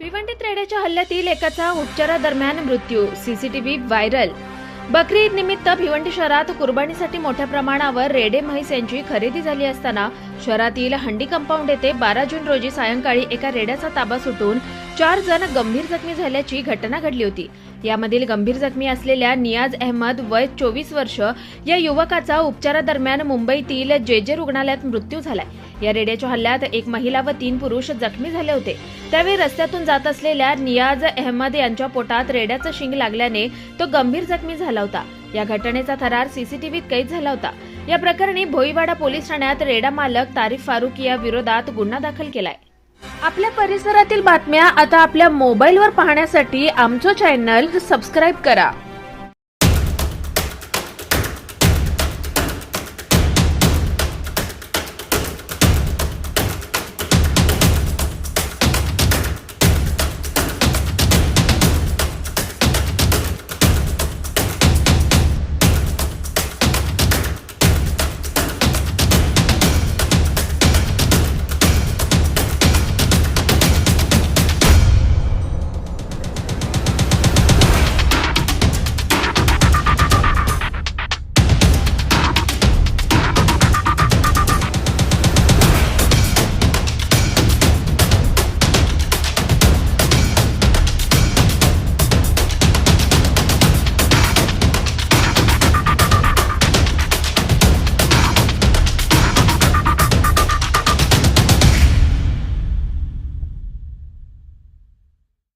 भिवंडीत रेड्याच्या हल्ल्यातील एकाचा उपचारादरम्यान मृत्यू. CCTV viral. बकरी ईद निमित्त भिवंडी शहरात कुर्बानीसाठी मोठ्या प्रमाणावर रेडे म्हैस यांची खरेदी झाली असताना शहरातील हंडी कंपाऊंड येथे बारा जून रोजी सायंकाळी एका रेड्याचा ताबा सुटून चार जण गंभीर जखमी झाल्याची घटना घडली होती. यामधील गंभीर जखमी असलेल्या नियाज अहमद वय चोवीस वर्ष या युवकाचा उपचारादरम्यान मुंबईतील जे जे रुग्णालयात मृत्यू झालाय. या रेड्याच्या हल्ल्यात एक महिला व तीन पुरुष जखमी झाले होते. त्यावेळी रस्त्यातून जात असलेल्या नियाज अहमद यांच्या पोटात रेड्याचं शिंग लागल्याने तो गंभीर जखमी झाला होता. या घटनेचा थरार सीसीटीव्हीत कैद झाला होता. या प्रकरणी भोईवाडा पोलीस ठाण्यात रेडा मालक तारीफ फारुक या विरोधात गुन्हा दाखल केलाय. आपल्या परिसरातील बातम्या आता आपल्या मोबाईलवर पाहण्यासाठी आमचं चॅनल सबस्क्राईब करा.